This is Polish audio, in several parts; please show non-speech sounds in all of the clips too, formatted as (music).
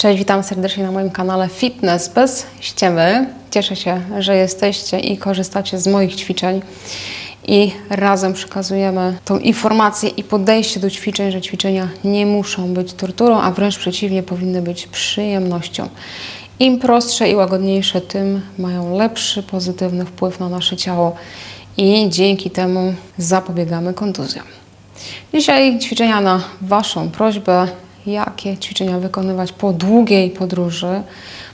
Cześć, witam serdecznie na moim kanale Fitness bez ściemy. Cieszę się, że jesteście i korzystacie z moich ćwiczeń i razem przekazujemy tą informację i podejście do ćwiczeń, że ćwiczenia nie muszą być torturą, a wręcz przeciwnie, powinny być przyjemnością. Im prostsze i łagodniejsze, tym mają lepszy, pozytywny wpływ na nasze ciało i dzięki temu zapobiegamy kontuzjom. Dzisiaj ćwiczenia na Waszą prośbę, jakie ćwiczenia wykonywać po długiej podróży,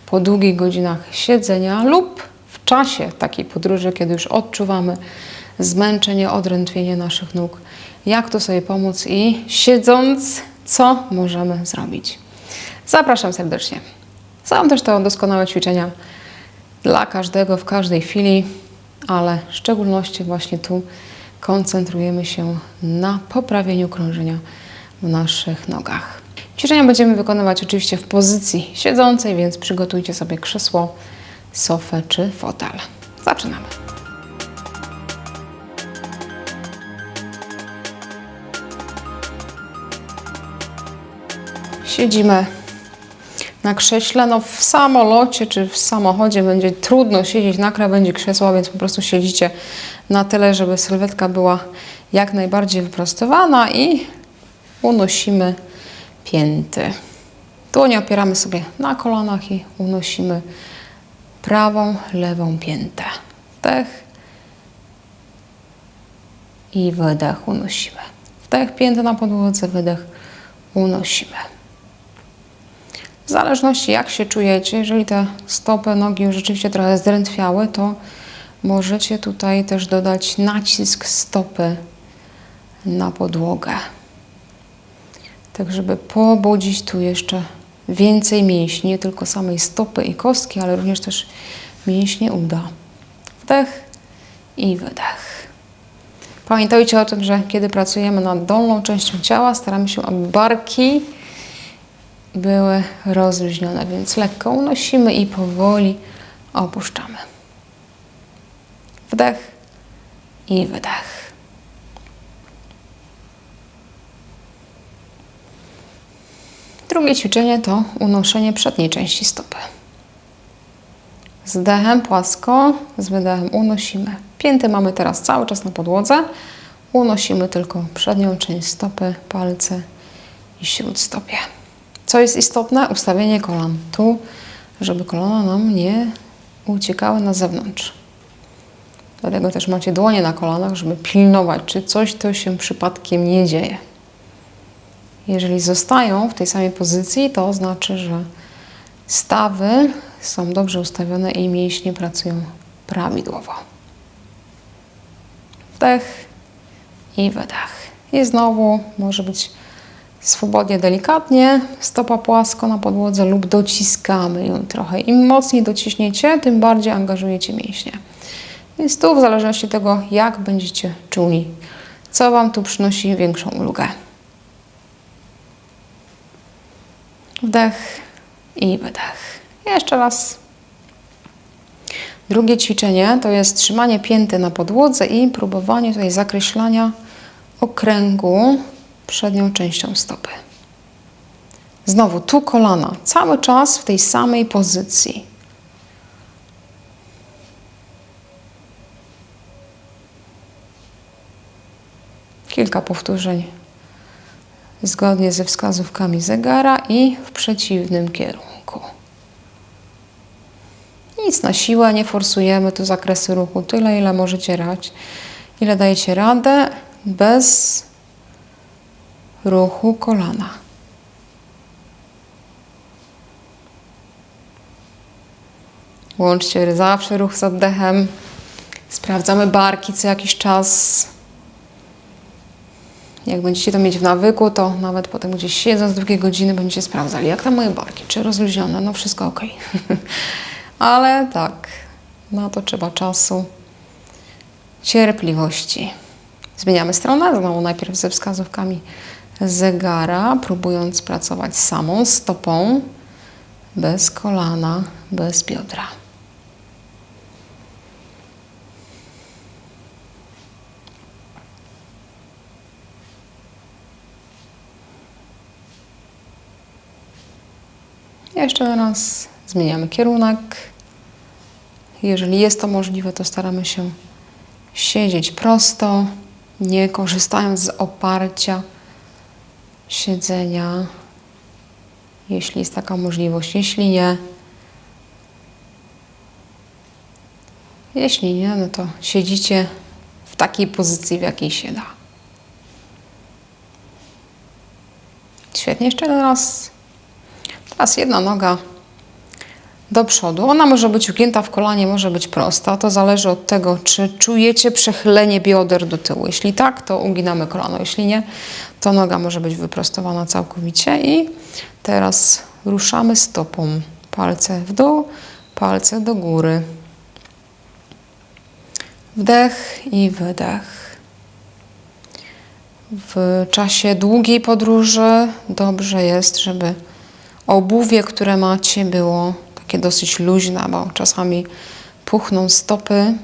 po długich godzinach siedzenia lub w czasie takiej podróży, kiedy już odczuwamy zmęczenie, odrętwienie naszych nóg. Jak to sobie pomóc i siedząc, co możemy zrobić. Zapraszam serdecznie. Są też to doskonałe ćwiczenia dla każdego w każdej chwili, ale w szczególności właśnie tu koncentrujemy się na poprawieniu krążenia w naszych nogach. Ćwiczenia będziemy wykonywać oczywiście w pozycji siedzącej, więc przygotujcie sobie krzesło, sofę czy fotel. Zaczynamy. Siedzimy na krześle. No w samolocie czy w samochodzie będzie trudno siedzieć na krawędzi krzesła, więc po prostu siedzicie na tyle, żeby sylwetka była jak najbardziej wyprostowana i unosimy pięty. Dłonie opieramy sobie na kolanach i unosimy prawą, lewą piętę. Wdech i wydech unosimy. Wdech, piętę na podłodze, wydech unosimy. W zależności jak się czujecie, jeżeli te stopy, nogi już rzeczywiście trochę zdrętwiały, to możecie tutaj też dodać nacisk stopy na podłogę. Tak, żeby pobudzić tu jeszcze więcej mięśni, nie tylko samej stopy i kostki, ale również też mięśnie uda. Wdech i wydech. Pamiętajcie o tym, że kiedy pracujemy nad dolną częścią ciała, staramy się, aby barki były rozluźnione, więc lekko unosimy i powoli opuszczamy. Wdech i wydech. Drugie ćwiczenie to unoszenie przedniej części stopy. Z wdechem płasko, z wydechem unosimy. Pięty mamy teraz cały czas na podłodze. Unosimy tylko przednią część stopy, palce i śródstopie. Co jest istotne? Ustawienie kolan tu, żeby kolana nam nie uciekały na zewnątrz. Dlatego też macie dłonie na kolanach, żeby pilnować, czy coś to się przypadkiem nie dzieje. Jeżeli zostają w tej samej pozycji, to znaczy, że stawy są dobrze ustawione i mięśnie pracują prawidłowo. Wdech i wydech. I znowu może być swobodnie, delikatnie, stopa płasko na podłodze lub dociskamy ją trochę. Im mocniej dociśniecie, tym bardziej angażujecie mięśnie. Więc tu w zależności od tego, jak będziecie czuli, co Wam tu przynosi większą ulgę. Wdech i wydech. Jeszcze raz. Drugie ćwiczenie to jest trzymanie pięty na podłodze i próbowanie tutaj zakreślania okręgu przednią częścią stopy. Znowu tu kolana, cały czas w tej samej pozycji. Kilka powtórzeń zgodnie ze wskazówkami zegara i w przeciwnym kierunku. Nic na siłę, nie forsujemy tu zakresy ruchu, tyle ile możecie rać, ile dajecie radę bez ruchu kolana. Łączcie zawsze ruch z oddechem. Sprawdzamy barki co jakiś czas. Jak będziecie to mieć w nawyku, to nawet potem gdzieś siedząc drugiej godziny będziecie sprawdzali, jak tam moje barki, czy rozluźnione, no wszystko ok. (laughs) Ale tak, na to trzeba czasu, cierpliwości. Zmieniamy stronę, znowu najpierw ze wskazówkami zegara, próbując pracować samą stopą, bez kolana, bez biodra. Jeszcze raz zmieniamy kierunek. Jeżeli jest to możliwe, to staramy się siedzieć prosto, nie korzystając z oparcia siedzenia, jeśli jest taka możliwość. Jeśli nie, jeśli nie, no to siedzicie w takiej pozycji, w jakiej się da. Świetnie, jeszcze raz. Teraz jedna noga do przodu. Ona może być ugięta w kolanie, może być prosta. To zależy od tego, czy czujecie przechylenie bioder do tyłu. Jeśli tak, to uginamy kolano. Jeśli nie, to noga może być wyprostowana całkowicie. I teraz ruszamy stopą. Palce w dół, palce do góry. Wdech i wydech. W czasie długiej podróży dobrze jest, żeby obuwie, które macie, było takie dosyć luźne, bo czasami puchną stopy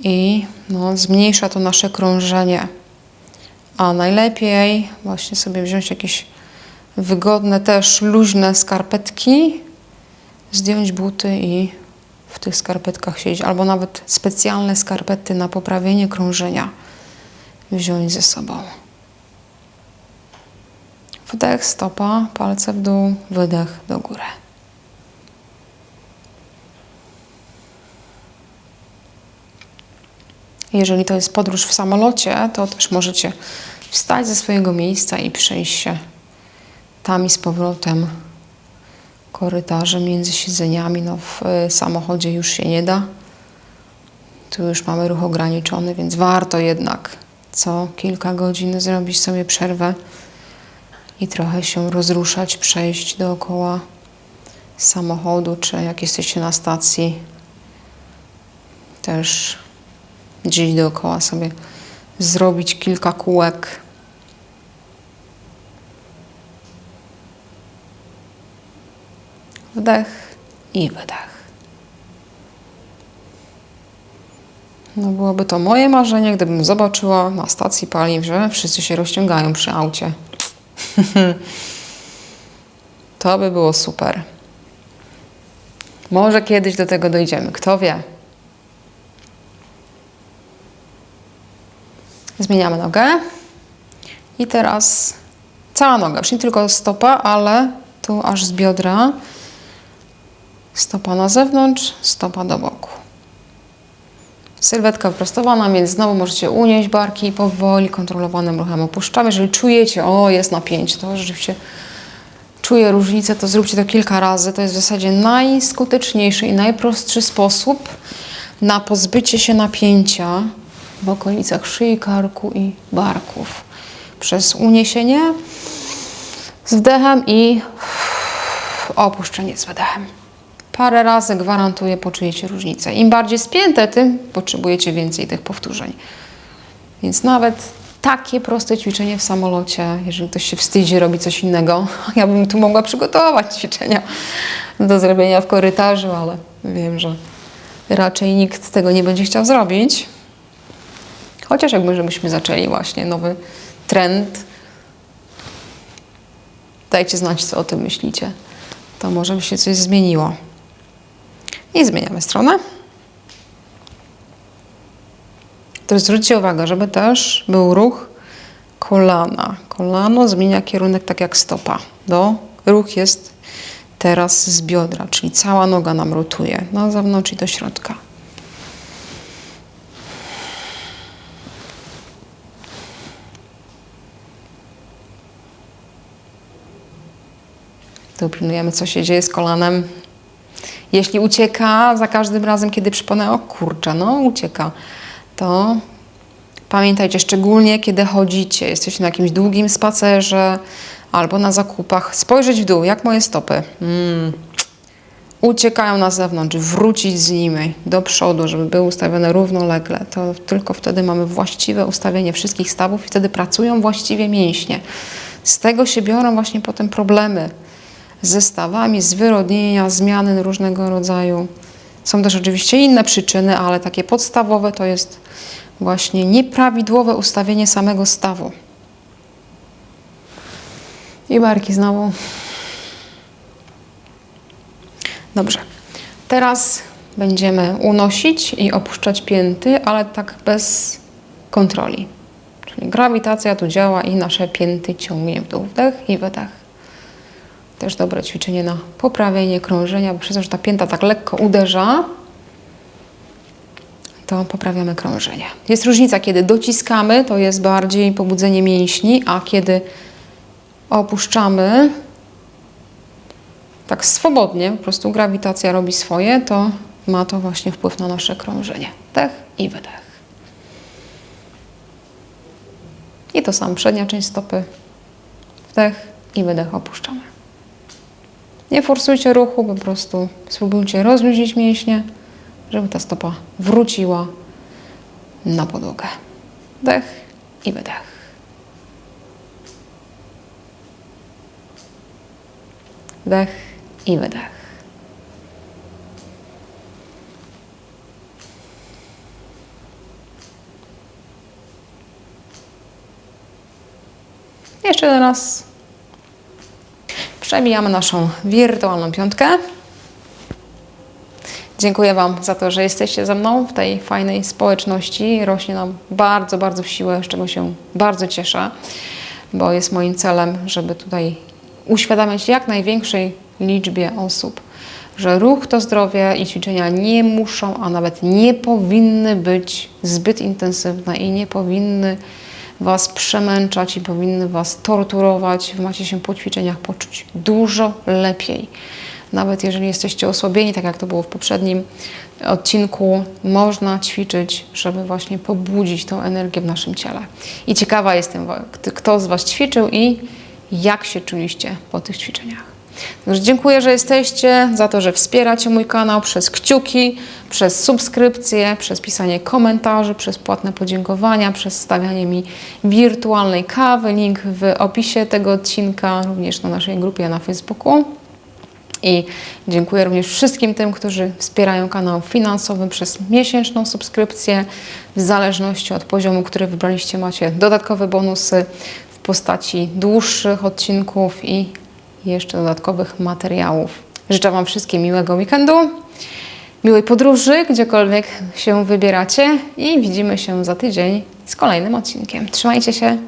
i no, zmniejsza to nasze krążenie. A najlepiej właśnie sobie wziąć jakieś wygodne, też luźne skarpetki, zdjąć buty i w tych skarpetkach siedzieć, albo nawet specjalne skarpety na poprawienie krążenia wziąć ze sobą. Wdech, stopa, palce w dół, wydech do góry. Jeżeli to jest podróż w samolocie, to też możecie wstać ze swojego miejsca i przejść się tam i z powrotem korytarzem między siedzeniami. No, w y, samochodzie już się nie da. Tu już mamy ruch ograniczony, więc warto jednak co kilka godzin zrobić sobie przerwę i trochę się rozruszać, przejść dookoła samochodu, czy jak jesteście na stacji, też gdzieś dookoła sobie zrobić kilka kółek. Wdech i wydech. No byłoby to moje marzenie, gdybym zobaczyła na stacji paliw, że wszyscy się rozciągają przy aucie. (laughs) to by było super. Może kiedyś do tego dojdziemy, kto wie. Zmieniamy nogę. I teraz cała noga, już nie tylko stopa, ale tu aż z biodra. Stopa na zewnątrz, stopa do boku. Sylwetka wyprostowana, więc znowu możecie unieść barki powoli, kontrolowanym ruchem opuszczamy. Jeżeli czujecie, o jest napięcie, to rzeczywiście czuję różnicę, to zróbcie to kilka razy. To jest w zasadzie najskuteczniejszy i najprostszy sposób na pozbycie się napięcia w okolicach szyi, karku i barków. Przez uniesienie z wdechem i opuszczenie z wydechem. Parę razy gwarantuję, poczujecie różnicę. Im bardziej spięte, tym potrzebujecie więcej tych powtórzeń. Więc nawet takie proste ćwiczenie w samolocie, jeżeli ktoś się wstydzi, robi coś innego, (laughs) ja bym tu mogła przygotować ćwiczenia do zrobienia w korytarzu, ale wiem, że raczej nikt tego nie będzie chciał zrobić. Chociaż jakby, żebyśmy zaczęli właśnie nowy trend. Dajcie znać, co o tym myślicie. To może by się coś zmieniło. I zmieniamy stronę. To zwróćcie uwagę, żeby też był ruch kolana. Kolano zmienia kierunek tak jak stopa. Do, ruch jest teraz z biodra, czyli cała noga nam rotuje na zewnątrz i do środka. Tu pilnujemy, co się dzieje z kolanem. Jeśli ucieka za każdym razem, kiedy przypomnę, o kurczę, no ucieka, to pamiętajcie, szczególnie kiedy chodzicie, jesteście na jakimś długim spacerze albo na zakupach, spojrzeć w dół, jak moje stopy. Mm. Uciekają na zewnątrz, wrócić z nimi do przodu, żeby były ustawione równolegle. To tylko wtedy mamy właściwe ustawienie wszystkich stawów i wtedy pracują właściwie mięśnie. Z tego się biorą właśnie potem problemy zestawami, zwyrodnienia, zmiany różnego rodzaju. Są też oczywiście inne przyczyny, ale takie podstawowe to jest właśnie nieprawidłowe ustawienie samego stawu. I barki znowu. Dobrze. Teraz będziemy unosić i opuszczać pięty, ale tak bez kontroli. Czyli grawitacja tu działa i nasze pięty ciągnie w dół. Wdech i wydech. Też dobre ćwiczenie na poprawienie krążenia, bo przez to, że ta pięta tak lekko uderza, to poprawiamy krążenie. Jest różnica, kiedy dociskamy, to jest bardziej pobudzenie mięśni, a kiedy opuszczamy tak swobodnie, po prostu grawitacja robi swoje, to ma to właśnie wpływ na nasze krążenie. Wdech i wydech. I to samo, przednia część stopy. Wdech i wydech opuszczamy. Nie forsujcie ruchu, po prostu spróbujcie rozluźnić mięśnie, żeby ta stopa wróciła na podłogę. Wdech i wydech. Wdech i wydech. Jeszcze raz. Przebijamy naszą wirtualną piątkę. Dziękuję Wam za to, że jesteście ze mną w tej fajnej społeczności. Rośnie nam bardzo, bardzo w siłę, z czego się bardzo cieszę, bo jest moim celem, żeby tutaj uświadamiać jak największej liczbie osób, że ruch to zdrowie i ćwiczenia nie muszą, a nawet nie powinny być zbyt intensywne i nie powinny Was przemęczać i powinny Was torturować. Macie się po ćwiczeniach poczuć dużo lepiej. Nawet jeżeli jesteście osłabieni, tak jak to było w poprzednim odcinku, można ćwiczyć, żeby właśnie pobudzić tą energię w naszym ciele. I ciekawa jestem, kto z Was ćwiczył i jak się czuliście po tych ćwiczeniach. Także dziękuję, że jesteście, za to, że wspieracie mój kanał przez kciuki, przez subskrypcje, przez pisanie komentarzy, przez płatne podziękowania, przez stawianie mi wirtualnej kawy. Link w opisie tego odcinka, również na naszej grupie na Facebooku. I dziękuję również wszystkim tym, którzy wspierają kanał finansowy przez miesięczną subskrypcję. W zależności od poziomu, który wybraliście, macie dodatkowe bonusy w postaci dłuższych odcinków jeszcze dodatkowych materiałów. Życzę Wam wszystkim miłego weekendu, miłej podróży, gdziekolwiek się wybieracie i widzimy się za tydzień z kolejnym odcinkiem. Trzymajcie się!